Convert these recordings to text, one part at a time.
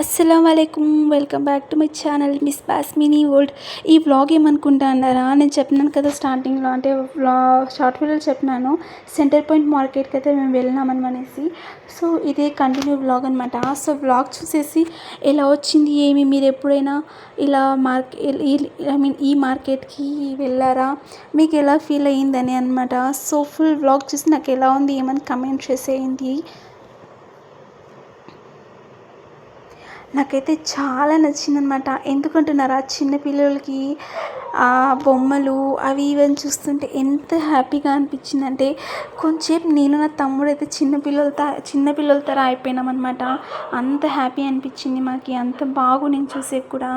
అస్సలం అయికం welcome back to my channel miss Basmini world. ఈ వ్లాగ్ ఏమనుకుంటున్నారా నేను చెప్పినాను కదా స్టార్టింగ్లో అంటే వ్లా షార్ట్ వీడియోలో చెప్పినాను. సెంటర్ పాయింట్ మార్కెట్కి అయితే మేము వెళ్ళినామని అనేసి. సో ఇదే కంటిన్యూ వ్లాగ్ అనమాట సో వ్లాగ్ చూసేసి ఎలా వచ్చింది ఏమి మీరు ఎప్పుడైనా ఇలా మార్కెట్ ఐ మీన్ ఈ మార్కెట్కి వెళ్ళారా? మీకు ఎలా ఫీల్ అయ్యిందని అనమాట సో ఫుల్ వ్లాగ్ చూసి నాకు ఎలా ఉంది ఏమని కమెంట్ చేసేయండి. నాకైతే చాలా నచ్చిందనమాట ఎందుకంటున్నారా? చిన్నపిల్లలకి ఆ బొమ్మలు అవి ఇవన్నీ చూస్తుంటే ఎంత హ్యాపీగా అనిపించిందంటే కొంచెంసేపు నేను నా తమ్ముడు అయితే చిన్నపిల్లలతో చిన్నపిల్లలతో అయిపోయినామన్నమాట. అంత హ్యాపీ అనిపించింది మాకు. అంత బాగు నేను చూసే కూడా.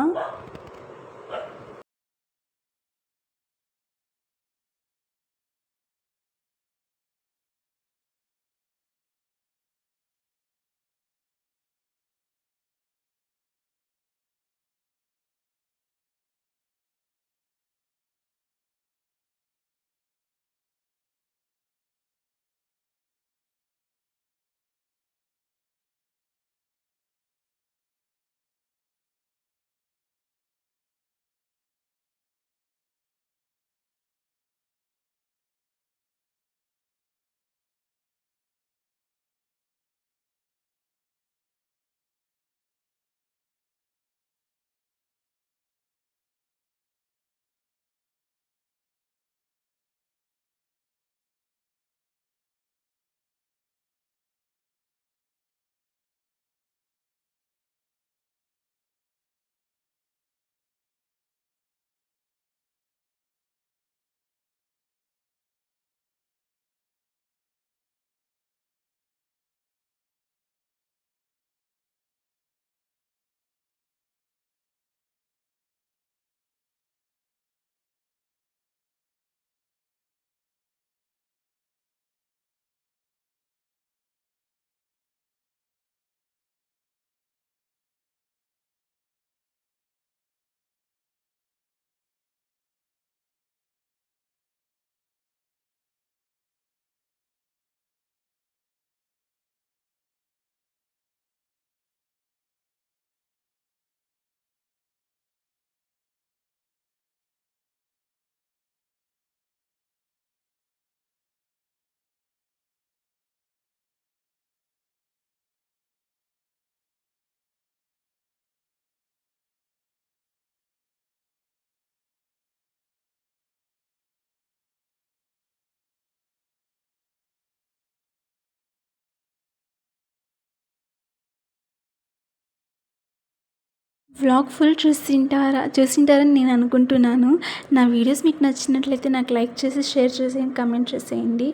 వ్లాగ్ ఫుల్ చూసింటారా చూసింటారని నేను అనుకుంటున్నాను. నా వీడియోస్ మీకు నచ్చినట్లయితే నాకు లైక్ చేసి షేర్ చేసేయండి కమెంట్ చేసేయండి.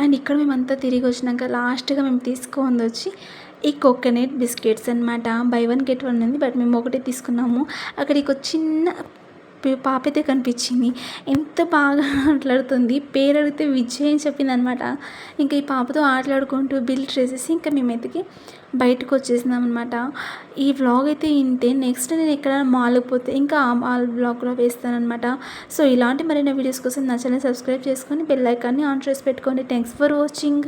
అండ్ ఇక్కడ మేమంతా తిరిగి వచ్చినాక లాస్ట్గా మేము తీసుకొని వచ్చి ఈ కోకోనట్ బిస్కెట్స్ అనమాట బై వన్ గెట్ వన్ ఉంది బట్ మేము ఒకటే తీసుకున్నాము. అక్కడికి ఒక చిన్న పాప అయితే కనిపించింది. ఎంత బాగా ఆటలాడుతుంది. పేరు అడిగితే విజయ్ అని చెప్పింది అనమాట ఇంకా ఈ పాపతో ఆటలాడుకుంటూ బిల్ చేసేసి ఇంకా మేమైతే బయటకు వచ్చేసినాం అనమాట ఈ వ్లాగ్ అయితే ఇంతే. నెక్స్ట్ నేను ఎక్కడ మాల్కి పోతే ఇంకా ఆ మాల్ బ్లాగ్ కూడా వేస్తానమాట సో ఇలాంటి మరిన్ని వీడియోస్ కోసం నా ఛానల్ సబ్స్క్రైబ్ చేసుకొని బెల్ ఐకాన్ని ఆన్ చేసి పెట్టుకోండి. Thanks for watching